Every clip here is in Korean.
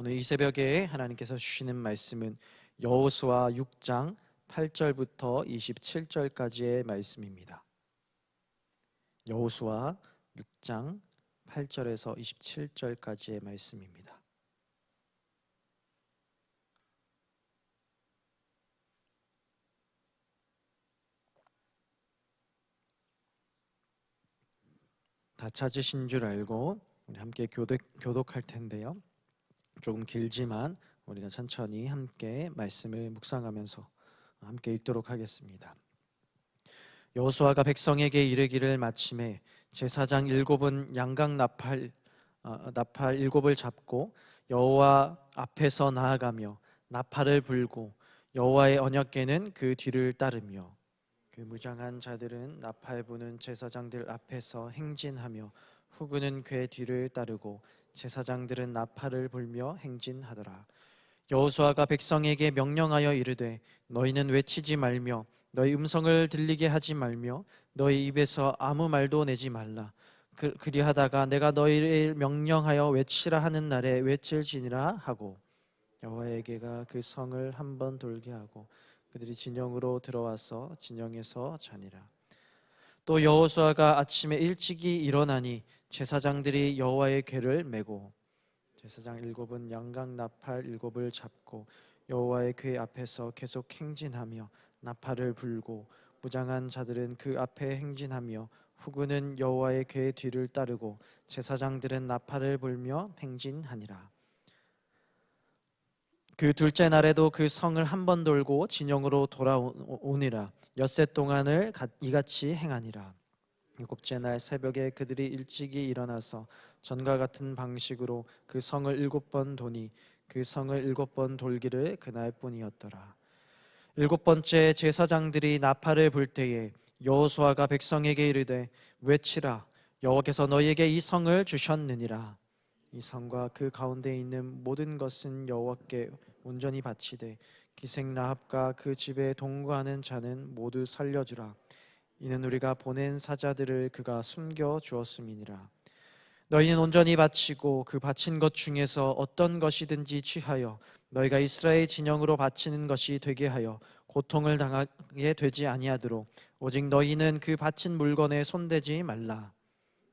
오늘 이 새벽에 하나님께서 주시는 말씀은 여호수아 6장 8절부터 27절까지의 말씀입니다. 여호수아 6장 8절에서 27절까지의 말씀입니다. 다 찾으신 줄 알고 함께 교독, 교독할 텐데요. 조금 길지만 우리가 천천히 함께 말씀을 묵상하면서 함께 읽도록 하겠습니다. 여호수아가 백성에게 이르기를 마침에 제사장 일곱은 양각 나팔 어, 나팔 일곱을 잡고 여호와 앞에서 나아가며 나팔을 불고 여호와의 언약궤는 그 뒤를 따르며 그 무장한 자들은 나팔 부는 제사장들 앞에서 행진하며 후구는 궤 뒤를 따르고 제사장들은 나팔을 불며 행진하더라. 여호수아가 백성에게 명령하여 이르되 너희는 외치지 말며 너희 음성을 들리게 하지 말며 너희 입에서 아무 말도 내지 말라. 그, 그리하다가 내가 너희를 명령하여 외치라 하는 날에 외칠지니라 하고 여호와에게가 그 성을 한 번 돌게 하고 그들이 진영으로 들어와서 진영에서 자니라. 또 여호수아가 아침에 일찍이 일어나니 제사장들이 여호와의 궤를 메고 제사장 일곱은 양각 나팔 일곱을 잡고 여호와의 궤 앞에서 계속 행진하며 나팔을 불고 무장한 자들은 그 앞에 행진하며 후구는 여호와의 궤 뒤를 따르고 제사장들은 나팔을 불며 행진하니라. 그 둘째 날에도 그 성을 한 번 돌고 진영으로 돌아오니라. 엿새 동안을 이같이 행하니라. 일곱째 날 새벽에 그들이 일찍이 일어나서 전과 같은 방식으로 그 성을 일곱 번 도니 그 성을 일곱 번 돌기를 그날뿐이었더라. 일곱 번째 제사장들이 나팔을 불 때에 여호수아가 백성에게 이르되 외치라. 여호와께서 너희에게 이 성을 주셨느니라 이 성과 그 가운데 있는 모든 것은 여호와께 온전히 바치되 기생 라합과 그 집에 동거하는 자는 모두 살려주라. 이는 우리가 보낸 사자들을 그가 숨겨 주었음이니라. 너희는 온전히 바치고 그 바친 것 중에서 어떤 것이든지 취하여 너희가 이스라엘 진영으로 바치는 것이 되게 하여 고통을 당하게 되지 아니하도록 오직 너희는 그 바친 물건에 손대지 말라.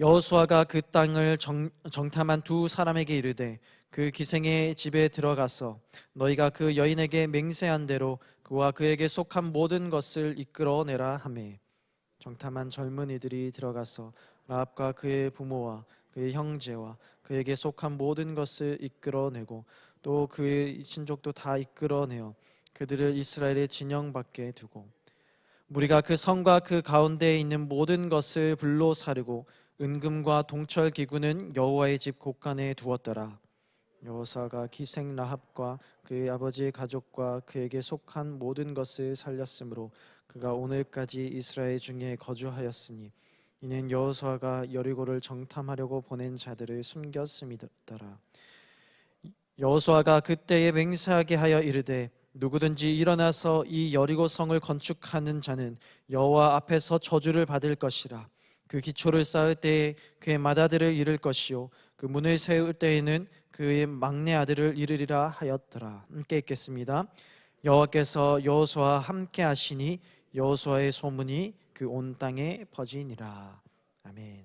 여호수아가 그 땅을 정, 정탐한 두 사람에게 이르되 그 기생의 집에 들어가서 너희가 그 여인에게 맹세한 대로 그와 그에게 속한 모든 것을 이끌어내라 하매. 정탐한 젊은이들이 들어가서 라합과 그의 부모와 그의 형제와 그에게 속한 모든 것을 이끌어내고 또 그의 친족도 다 이끌어내어 그들을 이스라엘의 진영 밖에 두고. 우리가 그 성과 그 가운데에 있는 모든 것을 불로 사르고 은금과 동철 기구는 여호와의 집 곳간에 두었더라. 여호사가 기생 라합과 그의 아버지의 가족과 그에게 속한 모든 것을 살렸으므로 그가 오늘까지 이스라엘 중에 거주하였으니 이는 여호수아가 여리고를 정탐하려고 보낸 자들을 숨겼음이더라. 여호수아가 그때에 맹세하게 하여 이르되 누구든지 일어나서 이 여리고 성을 건축하는 자는 여호와 앞에서 저주를 받을 것이라. 그 기초를 쌓을 때에 그의 맏아들을 잃을 것이요 그 문을 세울 때에는 그의 막내 아들을 잃으리라 하였더라. 함께 읽겠습니다. 여호와께서 여호수아와 함께 하시니 여호수아의 소문이 그 온 땅에 퍼지니라. 아멘.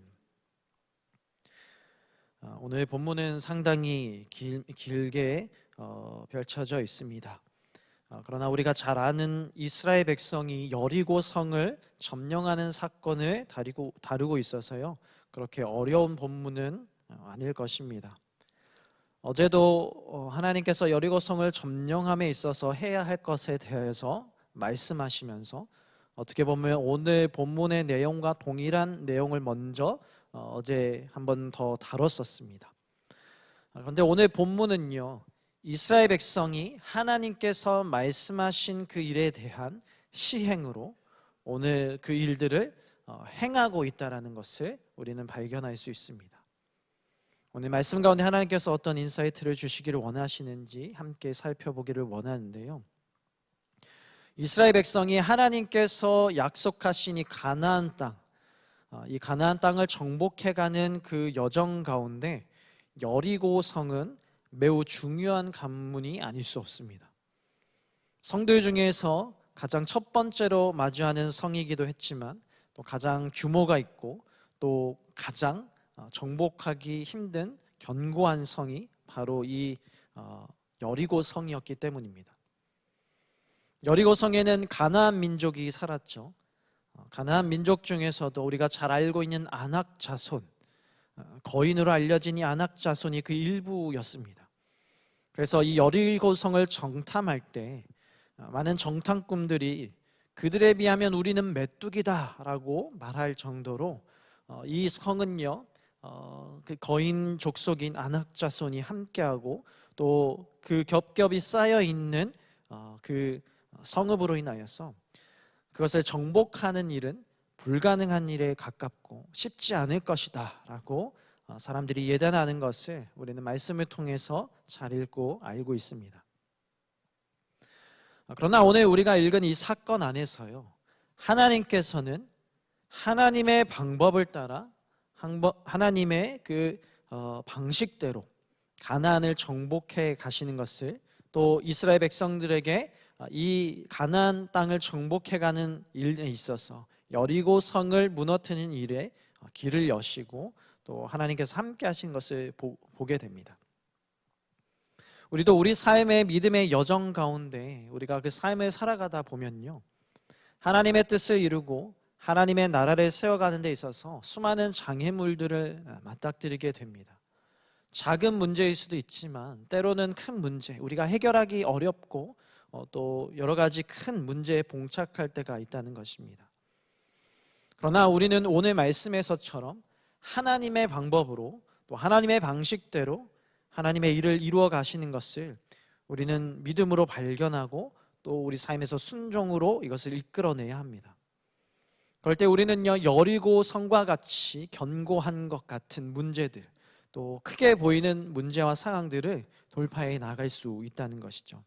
아, 오늘 본문은 상당히 길, 길게 어, 펼쳐져 있습니다. 어, 그러나 우리가 잘 아는 이스라엘 백성이 여리고 성을 점령하는 사건을 다루고, 다루고 있어서요. 그렇게 어려운 본문은 어, 아닐 것입니다. 어제도 어, 하나님께서 여리고 성을 점령함에 있어서 해야 할 것에 대해서 말씀하시면서 어떻게 보면 오늘 본문의 내용과 동일한 내용을 먼저 어제 한 번 더 다뤘었습니다. 아, 그런데 오늘 본문은요. 이스라엘 백성이 하나님께서 말씀하신 그 일에 대한 시행으로 오늘 그 일들을 어, 행하고 있다라는 것을 우리는 발견할 수 있습니다. 오늘 말씀 가운데 하나님께서 어떤 인사이트를 주시기를 원하시는지 함께 살펴보기를 원하는데요. 이스라엘 백성이 하나님께서 약속하신 이 가나안 땅, 어, 이 가나안 땅을 정복해가는 그 여정 가운데 여리고 성은 매우 중요한 관문이 아닐 수 없습니다. 성들 중에서 가장 첫 번째로 마주하는 성이기도 했지만 또 가장 규모가 있고 또 가장 어, 정복하기 힘든 견고한 성이 바로 이 어, 여리고 성이었기 때문입니다. 여리고 성에는 가나안 민족이 살았죠. 어, 가나안 민족 중에서도 우리가 잘 알고 있는 아낙 자손, 거인으로 알려진 이 아낙 자손이 그 일부였습니다. 그래서 이 여리고 성을 정탐할 때 많은 정탐꾼들이 그들에 비하면 우리는 메뚜기다라고 말할 정도로 이 성은요 어, 그 거인 족속인 안학자손이 함께하고 또 그 겹겹이 쌓여 있는 어, 그 성읍으로 인하여서 그것을 정복하는 일은 불가능한 일에 가깝고 쉽지 않을 것이다라고 어, 사람들이 예단하는 것을 우리는 말씀을 통해서 잘 읽고 알고 있습니다. 어, 그러나 오늘 우리가 읽은 이 사건 안에서요 하나님께서는 하나님의 방법을 따라 하나님의 그 어, 방식대로 가나안을 정복해 가시는 것을 또 이스라엘 백성들에게 어, 이 가나안 땅을 정복해 가는 일에 있어서 여리고 성을 무너뜨리는 일에 어, 길을 여시고 또 하나님께서 함께 하신 것을 보, 보게 됩니다. 우리도 우리 삶의 믿음의 여정 가운데 우리가 그 삶을 살아가다 보면요. 하나님의 뜻을 이루고 하나님의 나라를 세워가는 데 있어서 수많은 장애물들을 맞닥뜨리게 됩니다. 작은 문제일 수도 있지만 때로는 큰 문제, 우리가 해결하기 어렵고 어, 또 여러 가지 큰 문제에 봉착할 때가 있다는 것입니다. 그러나 우리는 오늘 말씀에서처럼 하나님의 방법으로 또 하나님의 방식대로 하나님의 일을 이루어 가시는 것을 우리는 믿음으로 발견하고 또 우리 삶에서 순종으로 이것을 이끌어내야 합니다. 그럴 때 우리는요 여리고 성과 같이 견고한 것 같은 문제들 또 크게 보이는 문제와 상황들을 돌파해 나갈 수 있다는 것이죠.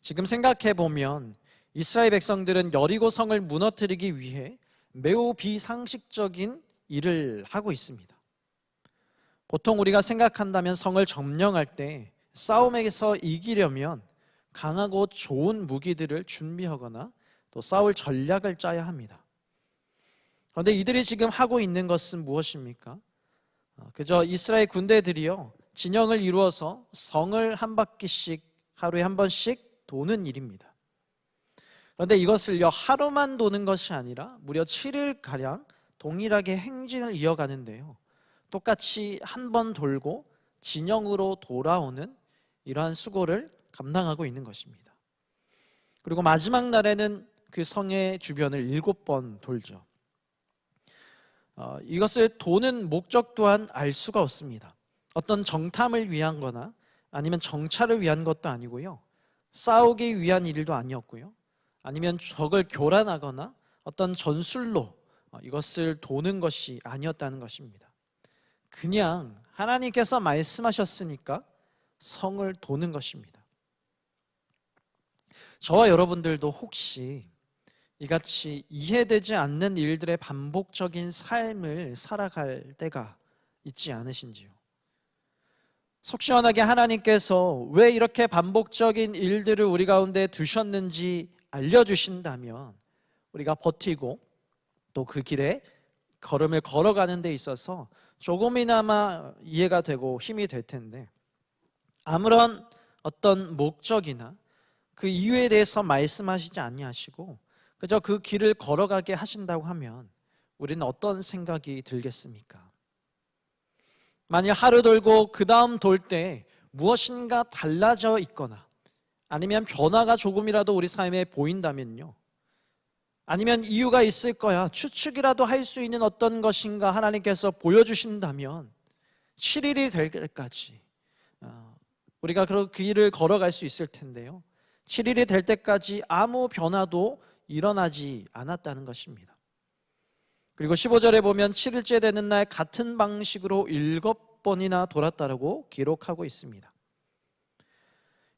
지금 생각해 보면 이스라엘 백성들은 여리고 성을 무너뜨리기 위해 매우 비상식적인 일을 하고 있습니다. 보통 우리가 생각한다면 성을 점령할 때 싸움에서 이기려면 강하고 좋은 무기들을 준비하거나 또 싸울 전략을 짜야 합니다. 그런데 이들이 지금 하고 있는 것은 무엇입니까? 어, 그저 이스라엘 군대들이요 진영을 이루어서 성을 한 바퀴씩 하루에 한 번씩 도는 일입니다. 그런데 이것을요 하루만 도는 것이 아니라 무려 7일 가량 동일하게 행진을 이어가는데요. 똑같이 한 번 돌고 진영으로 돌아오는 이러한 수고를 감당하고 있는 것입니다. 그리고 마지막 날에는 그 성의 주변을 일곱 번 돌죠. 어, 이것을 도는 목적 또한 알 수가 없습니다. 어떤 정탐을 위한 거나 아니면 정찰을 위한 것도 아니고요. 싸우기 위한 일도 아니었고요. 아니면 적을 교란하거나 어떤 전술로 어, 이것을 도는 것이 아니었다는 것입니다. 그냥 하나님께서 말씀하셨으니까 성을 도는 것입니다. 저와 여러분들도 혹시 이같이 이해되지 않는 일들의 반복적인 삶을 살아갈 때가 있지 않으신지요? 속 시원하게 하나님께서 왜 이렇게 반복적인 일들을 우리 가운데 두셨는지 알려주신다면 우리가 버티고 또 그 길에 걸음을 걸어가는 데 있어서 조금이나마 이해가 되고 힘이 될 텐데 아무런 어떤 목적이나 그 이유에 대해서 말씀하시지 아니하시고 그저 그 길을 걸어가게 하신다고 하면 우리는 어떤 생각이 들겠습니까? 만약 하루 돌고 그 다음 돌 때 무엇인가 달라져 있거나 아니면 변화가 조금이라도 우리 삶에 보인다면요. 아니면 이유가 있을 거야. 추측이라도 할 수 있는 어떤 것인가 하나님께서 보여주신다면 7일이 될 때까지 어, 우리가 그 길을 걸어갈 수 있을 텐데요. 7일이 될 때까지 아무 변화도 일어나지 않았다는 것입니다. 그리고 15절에 보면 7일째 되는 날 같은 방식으로 일곱 번이나 돌았다라고 기록하고 있습니다.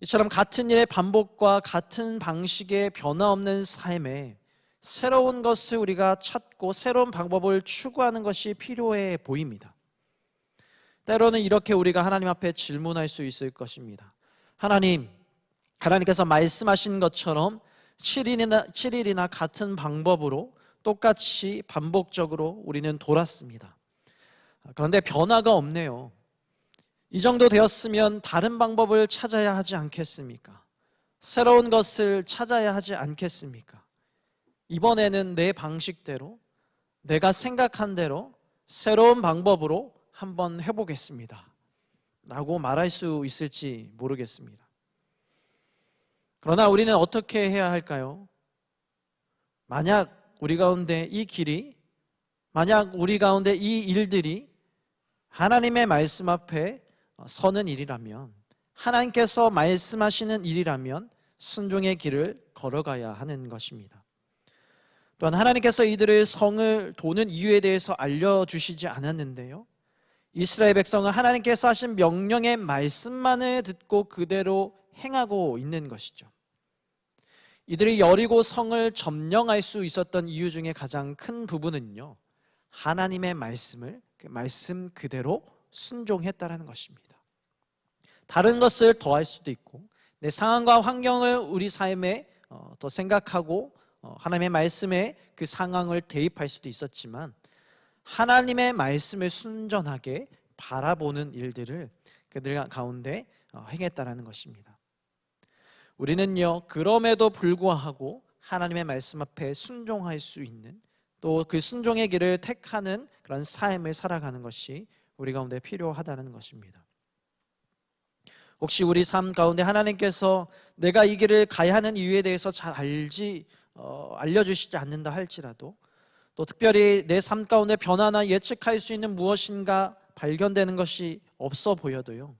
이처럼 같은 일의 반복과 같은 방식의 변화 없는 삶에 새로운 것을 우리가 찾고 새로운 방법을 추구하는 것이 필요해 보입니다. 때로는 이렇게 우리가 하나님 앞에 질문할 수 있을 것입니다. 하나님, 하나님께서 말씀하신 것처럼 7일이나, 7일이나 같은 방법으로 똑같이 반복적으로 우리는 돌았습니다. 그런데 변화가 없네요. 이 정도 되었으면 다른 방법을 찾아야 하지 않겠습니까? 새로운 것을 찾아야 하지 않겠습니까? 이번에는 내 방식대로, 내가 생각한 대로 새로운 방법으로 한번 해보겠습니다. 라고 말할 수 있을지 모르겠습니다. 그러나 우리는 어떻게 해야 할까요? 만약 우리 가운데 이 길이, 만약 우리 가운데 이 일들이 하나님의 말씀 앞에 서는 일이라면, 하나님께서 말씀하시는 일이라면 순종의 길을 걸어가야 하는 것입니다. 또한 하나님께서 이들을 성을 도는 이유에 대해서 알려주시지 않았는데요. 이스라엘 백성은 하나님께서 하신 명령의 말씀만을 듣고 그대로 행하고 있는 것이죠. 이들이 여리고 성을 점령할 수 있었던 이유 중에 가장 큰 부분은요. 하나님의 말씀을 그 말씀 그대로 순종했다라는 것입니다. 다른 것을 더할 수도 있고 내 상황과 환경을 우리 삶에 어, 더 생각하고 어, 하나님의 말씀에 그 상황을 대입할 수도 있었지만 하나님의 말씀을 순전하게 바라보는 일들을 그들 가운데 어, 행했다라는 것입니다. 우리는요 그럼에도 불구하고 하나님의 말씀 앞에 순종할 수 있는 또 그 순종의 길을 택하는 그런 삶을 살아가는 것이 우리 가운데 필요하다는 것입니다. 혹시 우리 삶 가운데 하나님께서 내가 이 길을 가야 하는 이유에 대해서 잘 알지 어, 알려주시지 않는다 할지라도 또 특별히 내 삶 가운데 변화나 예측할 수 있는 무엇인가 발견되는 것이 없어 보여도요.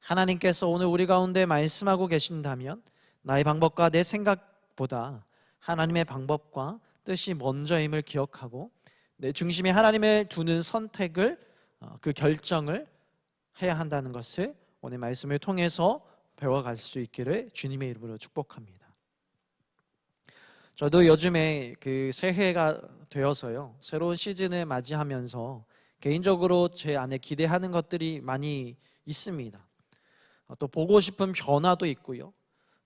하나님께서 오늘 우리 가운데 말씀하고 계신다면 나의 방법과 내 생각보다 하나님의 방법과 뜻이 먼저임을 기억하고 내 중심에 하나님을 두는 선택을 어, 그 결정을 해야 한다는 것을 오늘 말씀을 통해서 배워갈 수 있기를 주님의 이름으로 축복합니다. 저도 요즘에 그 새해가 되어서요. 새로운 시즌을 맞이하면서 개인적으로 제 안에 기대하는 것들이 많이 있습니다. 어, 또 보고 싶은 변화도 있고요.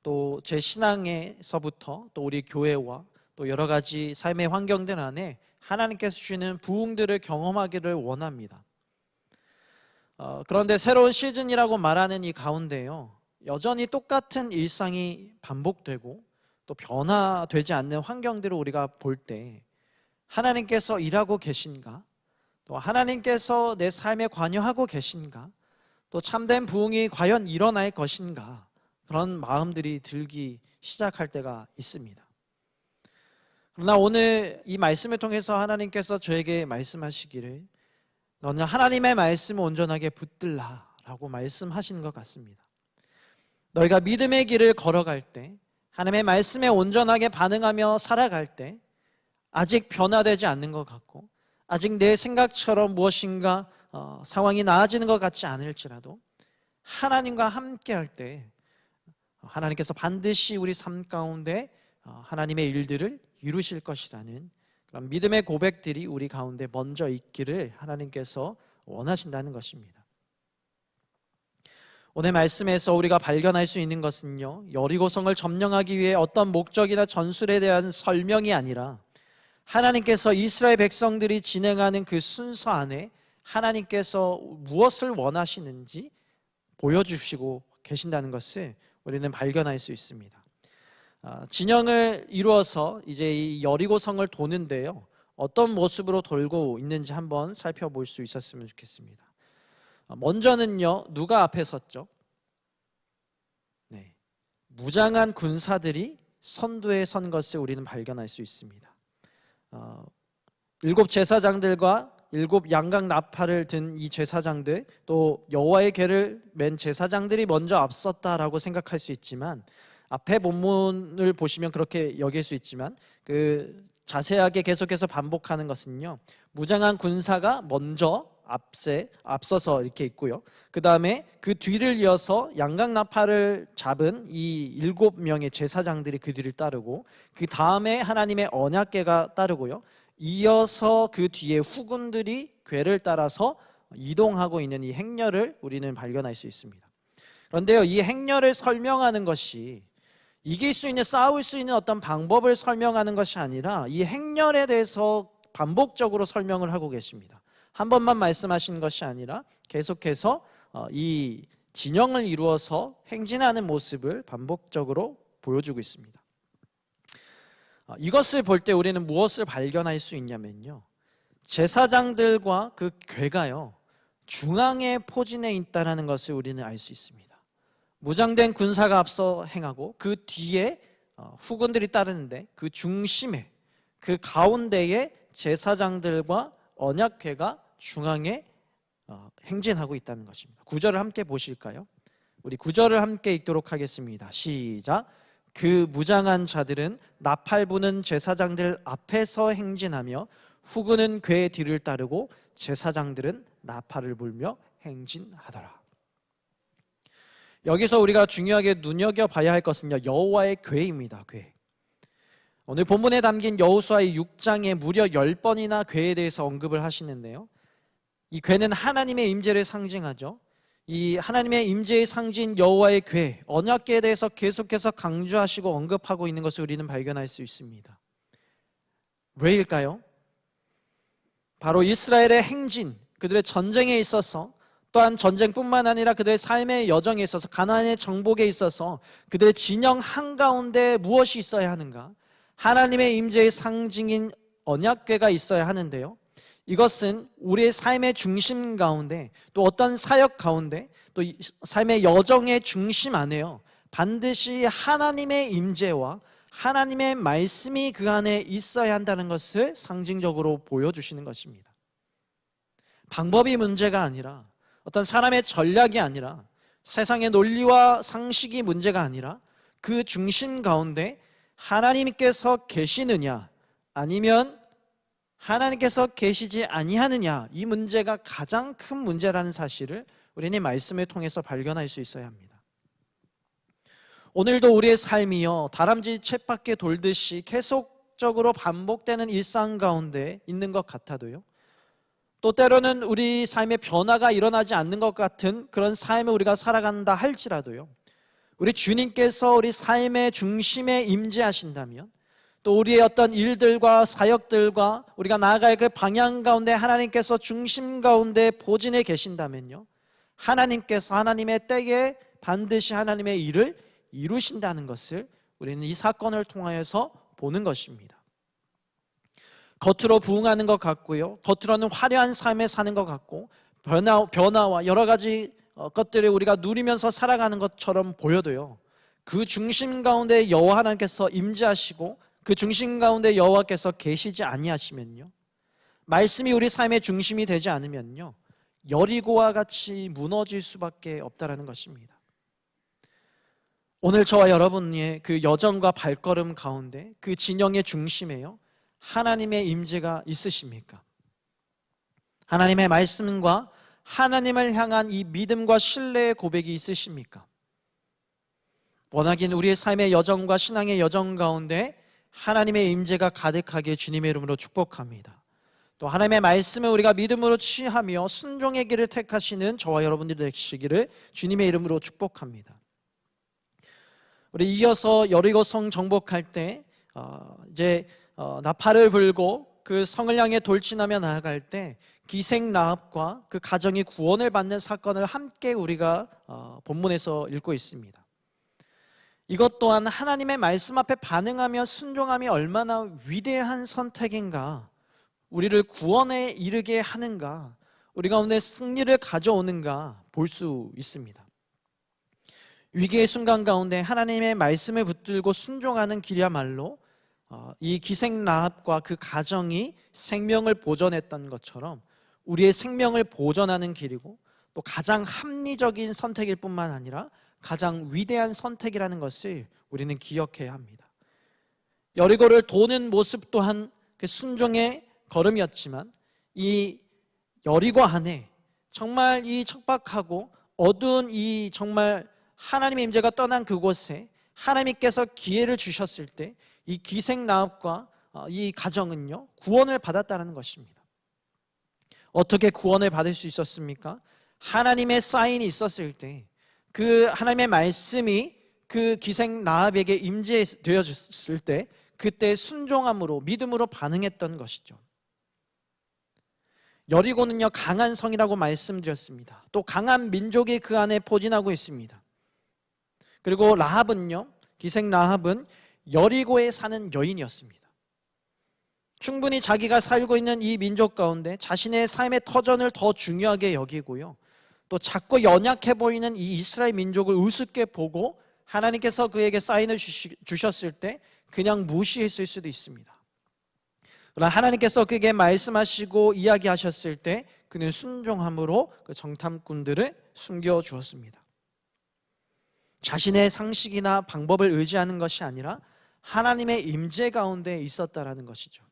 또 제 신앙에서부터 또 우리 교회와 또 여러 가지 삶의 환경들 안에 하나님께서 주시는 부흥들을 경험하기를 원합니다. 어, 그런데 새로운 시즌이라고 말하는 이 가운데요. 여전히 똑같은 일상이 반복되고 또 변화되지 않는 환경들을 우리가 볼 때 하나님께서 일하고 계신가? 또 하나님께서 내 삶에 관여하고 계신가? 또 참된 부흥이 과연 일어날 것인가? 그런 마음들이 들기 시작할 때가 있습니다. 그러나 오늘 이 말씀을 통해서 하나님께서 저에게 말씀하시기를 너는 하나님의 말씀을 온전하게 붙들라 라고 말씀하시는 것 같습니다. 너희가 믿음의 길을 걸어갈 때 하나님의 말씀에 온전하게 반응하며 살아갈 때 아직 변화되지 않는 것 같고 아직 내 생각처럼 무엇인가 어, 상황이 나아지는 것 같지 않을지라도 하나님과 함께 할 때 하나님께서 반드시 우리 삶 가운데 어, 하나님의 일들을 이루실 것이라는 그런 믿음의 고백들이 우리 가운데 먼저 있기를 하나님께서 원하신다는 것입니다. 오늘 말씀에서 우리가 발견할 수 있는 것은요, 여리고성을 점령하기 위해 어떤 목적이나 전술에 대한 설명이 아니라 하나님께서 이스라엘 백성들이 진행하는 그 순서 안에 하나님께서 무엇을 원하시는지 보여주시고 계신다는 것을 우리는 발견할 수 있습니다. 아, 진영을 이루어서 이제 이 여리고 성을 도는데요. 어떤 모습으로 돌고 있는지 한번 살펴볼 수 있었으면 좋겠습니다. 먼저는요 누가 앞에 섰죠? 네, 무장한 군사들이 선두에 선 것을 우리는 발견할 수 있습니다. 어, 일곱 제사장들과 일곱 양각 나팔을 든 이 제사장들 또 여호와의 궤를 맨 제사장들이 먼저 앞섰다라고 생각할 수 있지만 앞에 본문을 보시면 그렇게 여길 수 있지만 그 자세하게 계속해서 반복하는 것은요 무장한 군사가 먼저 앞세 앞서서 이렇게 있고요. 그 다음에 그 뒤를 이어서 양각 나팔을 잡은 이 일곱 명의 제사장들이 그 뒤를 따르고 그 다음에 하나님의 언약궤가 따르고요. 이어서 그 뒤에 후군들이 궤를 따라서 이동하고 있는 이 행렬을 우리는 발견할 수 있습니다. 그런데요, 이 행렬을 설명하는 것이 이길 수 있는 싸울 수 있는 어떤 방법을 설명하는 것이 아니라 이 행렬에 대해서 반복적으로 설명을 하고 계십니다. 한 번만 말씀하신 것이 아니라 계속해서 어, 이 진영을 이루어서 행진하는 모습을 반복적으로 보여주고 있습니다. 어, 이것을 볼 때 우리는 무엇을 발견할 수 있냐면요. 제사장들과 그 궤가요. 중앙에 포진해 있다라는 것을 우리는 알 수 있습니다. 무장된 군사가 앞서 행하고 그 뒤에 어, 후군들이 따르는데 그 중심에 그 가운데에 제사장들과 언약궤가 중앙에 어, 행진하고 있다는 것입니다. 구절을 함께 보실까요? 우리 구절을 함께 읽도록 하겠습니다. 시작. 그 무장한 자들은 나팔 부는 제사장들 앞에서 행진하며 후군은 궤 뒤를 따르고 제사장들은 나팔을 불며 행진하더라. 여기서 우리가 중요하게 눈여겨 봐야 할 것은요. 여호와의 궤입니다. 궤. 오늘 본문에 담긴 여호수아의 6장에 무려 10번이나 궤에 대해서 언급을 하시는데요. 이 궤는 하나님의 임재를 상징하죠. 이 하나님의 임재의 상징 여호와의 궤, 언약궤에 대해서 계속해서 강조하시고 언급하고 있는 것을 우리는 발견할 수 있습니다. 왜일까요? 바로 이스라엘의 행진, 그들의 전쟁에 있어서 또한 전쟁뿐만 아니라 그들의 삶의 여정에 있어서 가나안의 정복에 있어서 그들의 진영 한가운데 무엇이 있어야 하는가? 하나님의 임재의 상징인 언약궤가 있어야 하는데요. 이것은 우리의 삶의 중심 가운데 또 어떤 사역 가운데 또 삶의 여정의 중심 안에요. 반드시 하나님의 임재와 하나님의 말씀이 그 안에 있어야 한다는 것을 상징적으로 보여주시는 것입니다. 방법이 문제가 아니라 어떤 사람의 전략이 아니라 세상의 논리와 상식이 문제가 아니라 그 중심 가운데 하나님께서 계시느냐 아니면 하나님께서 계시지 아니하느냐 이 문제가 가장 큰 문제라는 사실을 우리는 말씀을 통해서 발견할 수 있어야 합니다. 오늘도 우리의 삶이요 다람쥐 챗밖에 돌듯이 계속적으로 반복되는 일상 가운데 있는 것 같아도요. 또 때로는 우리 삶의 변화가 일어나지 않는 것 같은 그런 삶을 우리가 살아간다 할지라도요. 우리 주님께서 우리 삶의 중심에 임재하신다면 또 우리의 어떤 일들과 사역들과 우리가 나아갈 그 방향 가운데 하나님께서 중심 가운데 보진해 계신다면요. 하나님께서 하나님의 때에 반드시 하나님의 일을 이루신다는 것을 우리는 이 사건을 통하여서 보는 것입니다. 겉으로 부응하는 것 같고요. 겉으로는 화려한 삶에 사는 것 같고 변화, 변화와 여러 가지 어, 것들을 우리가 누리면서 살아가는 것처럼 보여도요. 그 중심 가운데 여호와 하나님께서 임재하시고 그 중심 가운데 여호와께서 계시지 아니하시면요. 말씀이 우리 삶의 중심이 되지 않으면요. 여리고와 같이 무너질 수밖에 없다라는 것입니다. 오늘 저와 여러분의 그 여정과 발걸음 가운데 그 진영의 중심에요. 하나님의 임재가 있으십니까? 하나님의 말씀과 하나님을 향한 이 믿음과 신뢰의 고백이 있으십니까? 원하긴 우리의 삶의 여정과 신앙의 여정 가운데 하나님의 임재가 가득하게 주님의 이름으로 축복합니다. 또 하나님의 말씀을 우리가 믿음으로 취하며 순종의 길을 택하시는 저와 여러분들이 되시기를 주님의 이름으로 축복합니다. 우리 이어서 여리고성 정복할 때 어, 이제 어, 나팔을 불고 그 성을 향해 돌진하며 나아갈 때 기생 라합과 그 가정이 구원을 받는 사건을 함께 우리가 어, 본문에서 읽고 있습니다. 이것 또한 하나님의 말씀 앞에 반응하며 순종함이 얼마나 위대한 선택인가, 우리를 구원에 이르게 하는가, 우리 가운데 승리를 가져오는가 볼 수 있습니다. 위기의 순간 가운데 하나님의 말씀을 붙들고 순종하는 길이야말로 어, 이 기생 라합과 그 가정이 생명을 보존했던 것처럼 우리의 생명을 보존하는 길이고 또 가장 합리적인 선택일 뿐만 아니라 가장 위대한 선택이라는 것을 우리는 기억해야 합니다. 여리고를 도는 모습 또한 그 순종의 걸음이었지만 이 여리고 안에 정말 이 척박하고 어두운 이 정말 하나님의 임재가 떠난 그곳에 하나님께서 기회를 주셨을 때 이 기생 나합과 어, 이 가정은요 구원을 받았다는 것입니다. 어떻게 구원을 받을 수 있었습니까? 하나님의 사인이 있었을 때 그 하나님의 말씀이 그 기생 나합에게 임재되어졌을 때 그때 순종함으로 믿음으로 반응했던 것이죠. 여리고는요 강한 성이라고 말씀드렸습니다. 또 강한 민족이 그 안에 포진하고 있습니다. 그리고 라합은요 기생 라합은 여리고에 사는 여인이었습니다. 충분히 자기가 살고 있는 이 민족 가운데 자신의 삶의 터전을 더 중요하게 여기고요. 또 작고 연약해 보이는 이 이스라엘 민족을 우습게 보고 하나님께서 그에게 사인을 주셨을 때 그냥 무시했을 수도 있습니다. 그러나 하나님께서 그에게 말씀하시고 이야기하셨을 때 그는 순종함으로 그 정탐꾼들을 숨겨 주었습니다. 자신의 상식이나 방법을 의지하는 것이 아니라 하나님의 임재 가운데 있었다라는 것이죠.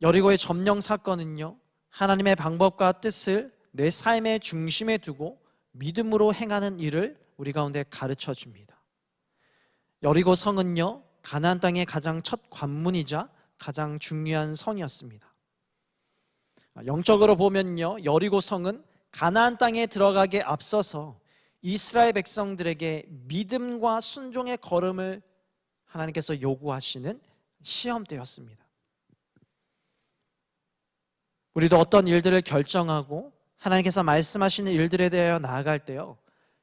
여리고의 점령 사건은요. 하나님의 방법과 뜻을 내 삶의 중심에 두고 믿음으로 행하는 일을 우리 가운데 가르쳐 줍니다. 여리고 성은요. 가나안 땅의 가장 첫 관문이자 가장 중요한 성이었습니다. 영적으로 보면요. 여리고 성은 가나안 땅에 들어가게 앞서서 이스라엘 백성들에게 믿음과 순종의 걸음을 하나님께서 요구하시는 시험대였습니다. 우리도 어떤 일들을 결정하고 하나님께서 말씀하시는 일들에 대하여 나아갈 때요.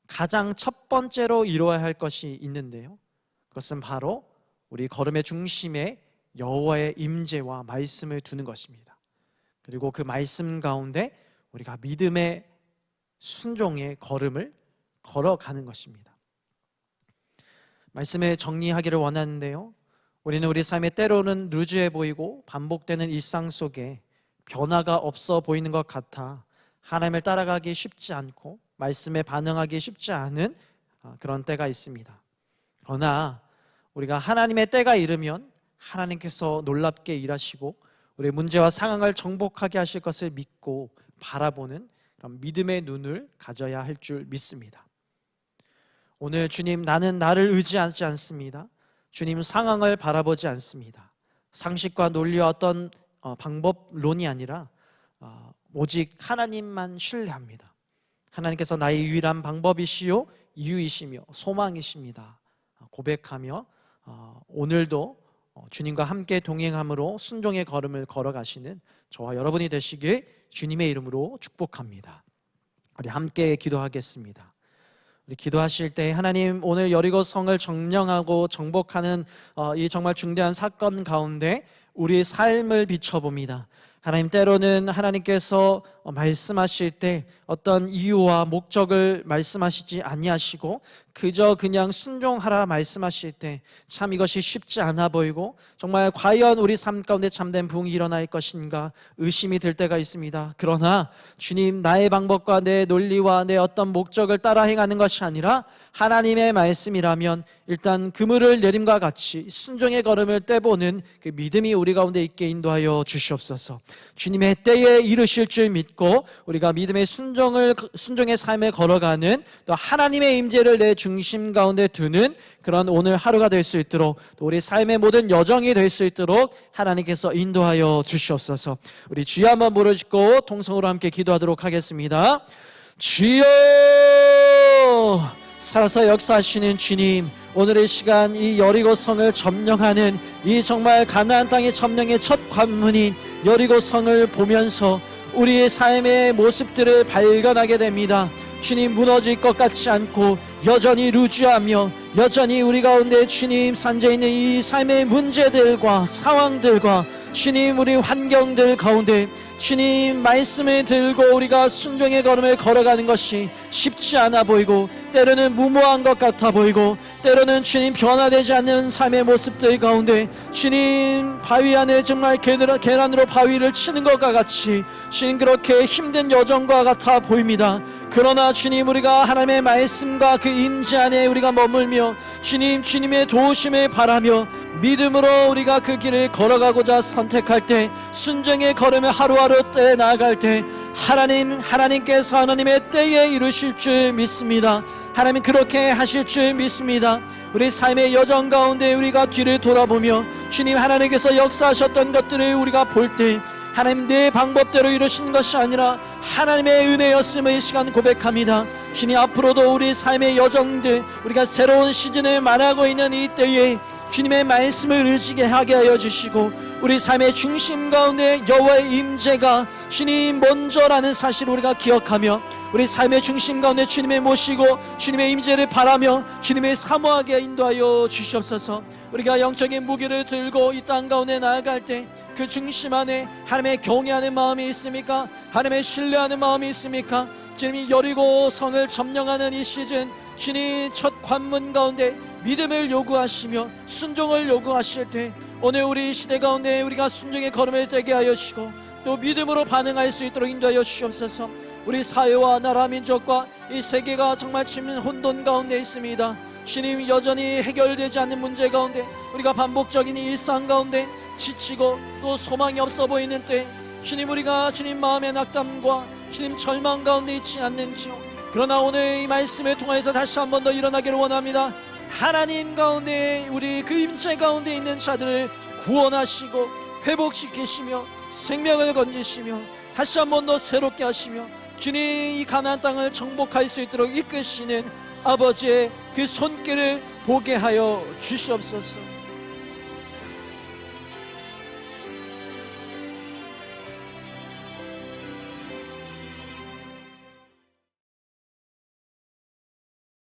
가장 첫 번째로 이루어야 할 것이 있는데요. 그것은 바로 우리 걸음의 중심에 여호와의 임재와 말씀을 두는 것입니다. 그리고 그 말씀 가운데 우리가 믿음의 순종의 걸음을 걸어가는 것입니다. 말씀을 정리하기를 원하는데요. 우리는 우리 삶에 때로는 루즈해 보이고 반복되는 일상 속에 변화가 없어 보이는 것 같아 하나님을 따라가기 쉽지 않고 말씀에 반응하기 쉽지 않은 아, 그런 때가 있습니다. 그러나 우리가 하나님의 때가 이르면 하나님께서 놀랍게 일하시고 우리 문제와 상황을 정복하게 하실 것을 믿고 바라보는 믿음의 눈을 가져야 할 줄 믿습니다. 오늘 주님 나는 나를 의지하지 않습니다. 주님 상황을 바라보지 않습니다. 상식과 논리와 어떤 어, 방법론이 아니라 어, 오직 하나님만 신뢰합니다. 하나님께서 나의 유일한 방법이시요 이유이시며 소망이십니다. 고백하며 어, 오늘도 주님과 함께 동행함으로 순종의 걸음을 걸어가시는 저와 여러분이 되시길 주님의 이름으로 축복합니다. 우리 함께 기도하겠습니다. 우리 기도하실 때 하나님 오늘 여리고 성을 정령하고 정복하는 이 정말 중대한 사건 가운데 우리의 삶을 비춰봅니다. 하나님 때로는 하나님께서 말씀하실 때 어떤 이유와 목적을 말씀하시지 아니하시고 그저 그냥 순종하라 말씀하실 때 참 이것이 쉽지 않아 보이고 정말 과연 우리 삶 가운데 참된 부흥이 일어날 것인가 의심이 들 때가 있습니다. 그러나 주님 나의 방법과 내 논리와 내 어떤 목적을 따라 행하는 것이 아니라 하나님의 말씀이라면 일단 그물을 내림과 같이 순종의 걸음을 떼보는 그 믿음이 우리 가운데 있게 인도하여 주시옵소서. 주님의 때에 이르실 줄 믿고 우리가 믿음의 순종을 순종의 삶을 걸어가는 또 하나님의 임재를 내 중심 가운데 두는 그런 오늘 하루가 될 수 있도록 또 우리 삶의 모든 여정이 될 수 있도록 하나님께서 인도하여 주시옵소서. 우리 주여 한번 부르짖고 통성으로 함께 기도하도록 하겠습니다. 주여 살아서 역사하시는 주님 오늘의 시간 이 여리고 성을 점령하는 이 정말 가나안 땅의 점령의 첫 관문인 여리고 성을 보면서 우리의 삶의 모습들을 발견하게 됩니다. 주님 무너질 것 같지 않고 여전히 루즈하며 여전히 우리 가운데 주님 산재 있는 이 삶의 문제들과 상황들과 주님 우리 환경들 가운데 주님 말씀을 들고 우리가 순종의 걸음을 걸어가는 것이 쉽지 않아 보이고 때로는 무모한 것 같아 보이고 때로는 주님 변화되지 않는 삶의 모습들 가운데 주님 바위 안에 정말 계란- 계란으로 바위를 치는 것과 같이 주님 그렇게 힘든 여정과 같아 보입니다. 그러나 주님 우리가 하나님의 말씀과 그 임재 안에 우리가 머물며 주님 주님의 도우심을 바라며 믿음으로 우리가 그 길을 걸어가고자 선택할 때 순정의 걸음을 하루하 루떼 나아갈 때 하나님 하나님께서 하나님의 때에 이루실 줄 믿습니다. 하나님 그렇게 하실 줄 믿습니다. 우리 삶의 여정 가운데 우리가 뒤를 돌아보며 주님 하나님께서 역사하셨던 것들을 우리가 볼 때 하나님 내 방법대로 이루신 것이 아니라 하나님의 은혜였음을 이 시간 고백합니다. 주님 앞으로도 우리 삶의 여정들 우리가 새로운 시즌을 말하고 있는 이 때에 주님의 말씀을 의지게 하게 하여 주시고 우리 삶의 중심 가운데 여호와의 임재가 주님 먼저라는 사실을 우리가 기억하며 우리 삶의 중심 가운데 주님의 모시고 주님의 임재를 바라며 주님의 사모하게 인도하여 주시옵소서. 우리가 영적인 무기를 들고 이 땅 가운데 나아갈 때 그 중심 안에 하나님의 경외하는 마음이 있습니까? 하나님의 신뢰하는 마음이 있습니까? 주님이 여리고 성을 점령하는 이 시즌 주님 첫 관문 가운데 믿음을 요구하시며 순종을 요구하실 때 오늘 우리 시대 가운데 우리가 순종의 걸음을 떼게 하여 주시고 또 믿음으로 반응할 수 있도록 인도하여 주시옵소서. 우리 사회와 나라 민족과 이 세계가 정말 치민 혼돈 가운데 있습니다. 주님 여전히 해결되지 않는 문제 가운데 우리가 반복적인 이 일상 가운데 지치고 또 소망이 없어 보이는 때 주님 우리가 주님 마음의 낙담과 주님 절망 가운데 있지 않는지요? 그러나 오늘 이 말씀을 통하여서 다시 한 번 더 일어나기를 원합니다 하나님 가운데 우리 그 임재 가운데 있는 자들을 구원하시고 회복시키시며 생명을 건지시며 다시 한 번 더 새롭게 하시며 주님 이 가나안 땅을 정복할 수 있도록 이끄시는 아버지의 그 손길을 보게 하여 주시옵소서.